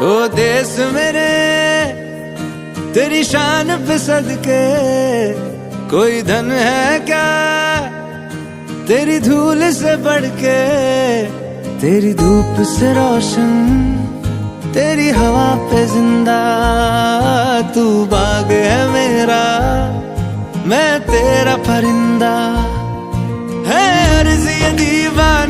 ओ देश मेरे, तेरी शान पे सदके, कोई धन है क्या? तेरी धूल से बढ़ के तेरी धूप से रोशन, तेरी हवा पे ज़िंदा, तू बाग है मेरा, मैं तेरा परिंदा। है अर्ज़ दीवाने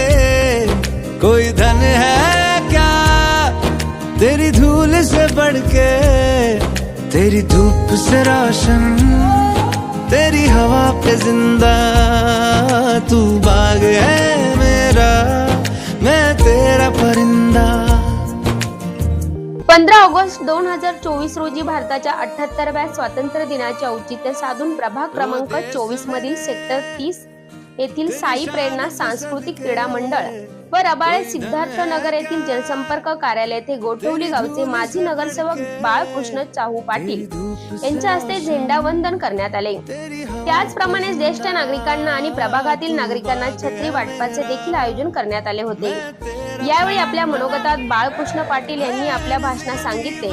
तेरी धूप से रोशन तेरी हवा पे जिंदा। तू बाग है मेरा मैं तेरा परिंदा। पंधरा ऑगस्ट दोन हजार चोवीस रोजी भारताच्या अठ्याहत्तरव्या स्वातंत्र्य दिनाचे औचित्य साधून प्रभाग क्रमांक चोवीस मधील सेक्टर तीस येथील साई प्रेरणा सांस्कृतिक क्रीडा मंडळ व रबाळे सिद्धार्थ नगर येथील जनसंपर्क कार्यालय येथे गोठवली गावचे माजी नगरसेवक बाळकृष्ण चाहू पाटील यांच्या हस्ते झेंडावंदन करण्यात आले. त्याचप्रमाणे ज्येष्ठ नागरिकांना आणि प्रभागातील नागरिकांना छत्री वाटपाचे देखील आयोजन करण्यात आले होते. यावेळी आपल्या मनोगतात बाळकृष्ण पाटील यांनी आपल्या भाषणात सांगितले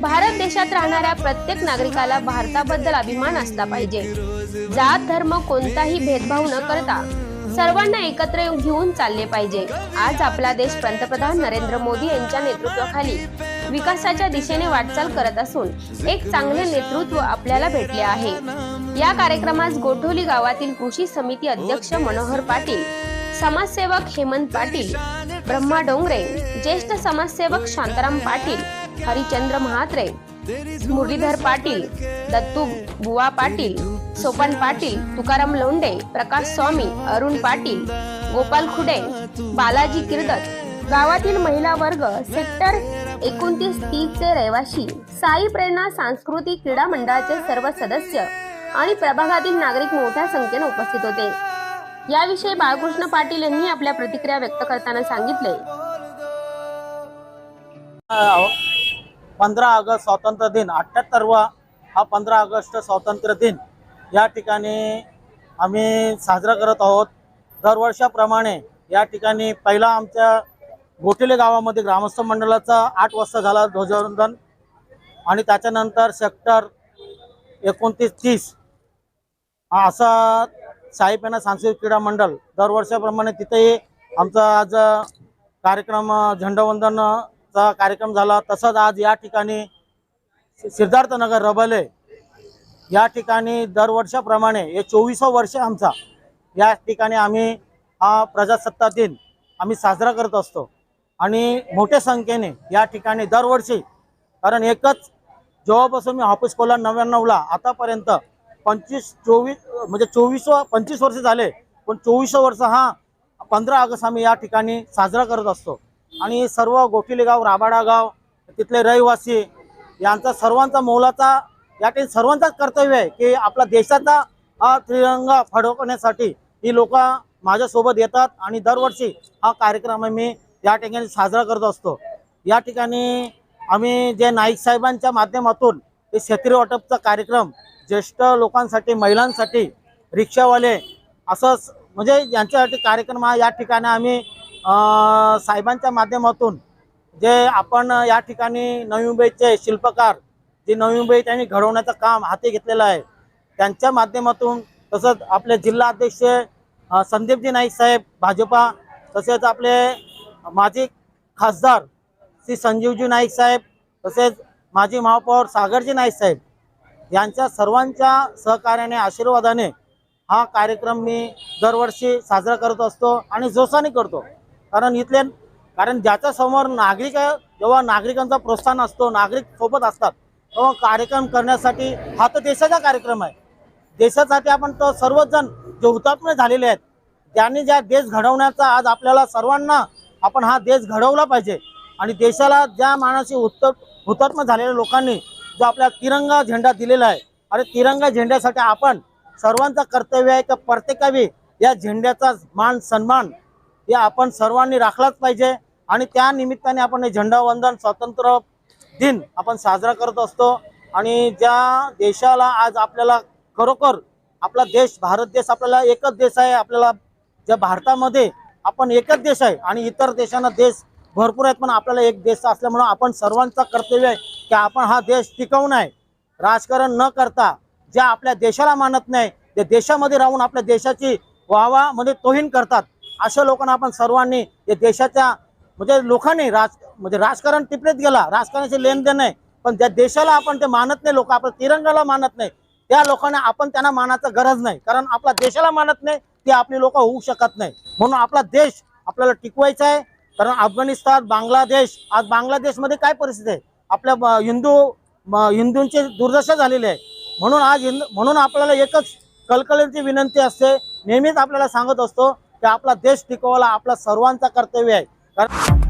भारत देशात राहणाऱ्या प्रत्येक नागरिकाला भारताबद्दल अभिमान असला पाहिजे. जात धर्म कोणताही भेदभाव न करता सर्वांना एकत्र येऊन घेऊन चालले पाहिजे. आज आपला देश पंतप्रधान नरेंद्र मोदी यांच्या नेतृत्वाखाली विकासाच्या दिशेने वाटचाल करत असून एक चांगले नेतृत्व आपल्याला भेटले आहे. या कार्यक्रमास गोठोली गावातील कृषी समिती अध्यक्ष मनोहर पाटील समाजसेवक हेमंत पाटील ब्रह्मा डोंगरे ज्येष्ठ समाजसेवक शांताराम पाटील हरिचंद्र महात्रे मुरलीधर पाटील दत्तू बुवा पाटील सोपान पाटील तुकाराम लोंडे प्रकाश स्वामी अरुण पाटील गोपाल खुडे बालाजी किर्दत गावातील महिला वर्ग सेक्टर एकोणतीस तीस चे रहिवासी साई प्रेरणा सांस्कृतिक क्रीडा मंडळाचे सर्व सदस्य आणि प्रभागातील नागरिक मोठ्या संख्येने उपस्थित होते. याविषयी बाळकृष्ण पाटील यांनी आपल्या प्रतिक्रिया व्यक्त करताना सांगितले. पंधरा ऑगस्ट स्वातंत्र्य दिन अठ्याहत्तरवा हा पंधरा ऑगस्ट स्वातंत्र्य दिन. या ठिकाणी आम्ही साजरा करत आहोत. दरवर्षाप्रमाणे या ठिकाणी पहिला आमच्या गोटेले गावामध्ये ग्रामस्थ मंडळाचा आठ वाजता झाला ध्वजवंदन आणि त्याच्यानंतर सेक्टर एकोणतीस तीस हा असा साईपेना सांस्कृतिक क्रीडा मंडळ दरवर्षाप्रमाणे तिथेही आमचा आज कार्यक्रम झेंडावंदनचा कार्यक्रम झाला. तसंच आज या ठिकाणी सिद्धार्थनगर रबले या ठिकाणी दरवर्षाप्रमाणे हे चोवीसवं वर्ष आमचा या ठिकाणी आम्ही हा प्रजासत्ताक दिन आम्ही साजरा करत असतो. आणि मोठ्या संख्येने या ठिकाणी दरवर्षी कारण एकच जेव्हापासून मी ऑफिस खोला नव्याण्णवला आतापर्यंत पंचवीस चोवीस म्हणजे चोवीस पंचवीस वर्ष झाले पण चोवीस वर्ष हा पंधरा ऑगस्ट आम्ही या ठिकाणी साजरा करत असतो. आणि सर्व गोठिले गाव राबाडा गाव तिथले रहिवासी यांचा सर्वांचा मोलाचा या ठिकाणी सर्वांचाच कर्तव्य आहे की आपला देशाचा हा त्रिरंगा फडकवण्यासाठी ही लोक माझ्यासोबत येतात आणि दरवर्षी हा कार्यक्रम मी या ठिकाणी साजरा करत असतो. या ठिकाणी आम्ही जे नाईक साहेबांच्या माध्यमातून ते क्षेत्रीय वाटपचा कार्यक्रम ज्येष्ठ लोकांसाठी महिलांसाठी रिक्षावाले असंच म्हणजे यांच्यासाठी कार्यक्रम हा या ठिकाणी आम्ही साहेबांच्या माध्यमातून जे आपण या ठिकाणी नवी मुंबईचे शिल्पकार जे नवी मुंबई त्यांनी घडवण्याचं काम हाती घेतलेलं आहे. त्यांच्या माध्यमातून तसंच आपले जिल्हा अध्यक्ष संदीपजी नाईक साहेब भाजपा तसेच आपले माजी खासदार श्री संजीवजी नाईक साहेब तसेच माजी महापौर सागरजी नाईक साहेब यांच्या सर्वांच्या सहकार्याने आशीर्वादाने हा कार्यक्रम मी दरवर्षी साजरा करत असतो आणि जोशाने करतो. कारण इथले कारण ज्याच्यासमोर नागरिक जेव्हा नागरिकांचा प्रोत्साहन असतो नागरिक सोबत असतात कार्यक्रम करण्यासाठी हा तर देशाचा कार्यक्रम आहे. देशासाठी आपण तो सर्वजण जे हुतात्मे झालेले आहेत त्यांनी ज्या देश घडवण्याचा आज आपल्याला सर्वांना आपण हा देश घडवला पाहिजे आणि देशाला ज्या मानाशी उत्तर हुतात्म झालेल्या लोकांनी जो आपला तिरंगा झेंडा दिलेला आहे आणि तिरंगा झेंड्यासाठी आपण सर्वांचं कर्तव्य आहे की प्रत्येकावी या झेंड्याचा मान सन्मान हे आपण सर्वांनी राखलाच पाहिजे आणि त्या निमित्ताने आपण हे झेंडावंदन स्वातंत्र्य दिन आपण साजरा करत असतो आणि ज्या देशाला आज आपल्याला खरोखर आपला देश भारत देश आपल्याला एकच देश आहे आपल्याला ज्या भारतामध्ये आपण एकच देश आहे आणि इतर देशांना देश भरपूर आहेत पण आपल्याला एक देश असल्यामुळं आपण सर्वांचा कर्तव्य आहे की आपण हा देश टिकवून आहे. राजकारण न करता ज्या आपल्या देशाला मानत नाही ते देशामध्ये राहून आपल्या देशाची वाहवामध्ये म्हणजे तोहीन करतात. अशा लोकांना आपण सर्वांनी या देशाच्या म्हणजे लोकांनी राज म्हणजे राजकारण टिपणीत गेला. राजकारणाचे लेनदेन आहे पण ज्या देशाला आपण ते मानत नाही लोक आपल्या तिरंगाला मानत नाही त्या लोकांना आपण त्यांना मानायचं गरज नाही. कारण आपला देशाला मानत नाही ते आपली लोक होऊ शकत नाही. म्हणून आपला देश आपल्याला टिकवायचा आहे. कारण अफगाणिस्तान बांगलादेश आज बांगलादेशमध्ये काय परिस्थिती आहे? आपल्या हिंदू हिंदूंची दुर्दशा झालेली आहे. म्हणून आज हिंद म्हणून आपल्याला एकच कलकलीची विनंती असते. नेहमीच आपल्याला सांगत असतो की आपला देश टिकवायला आपला सर्वांचा कर्तव्य आहे. कारण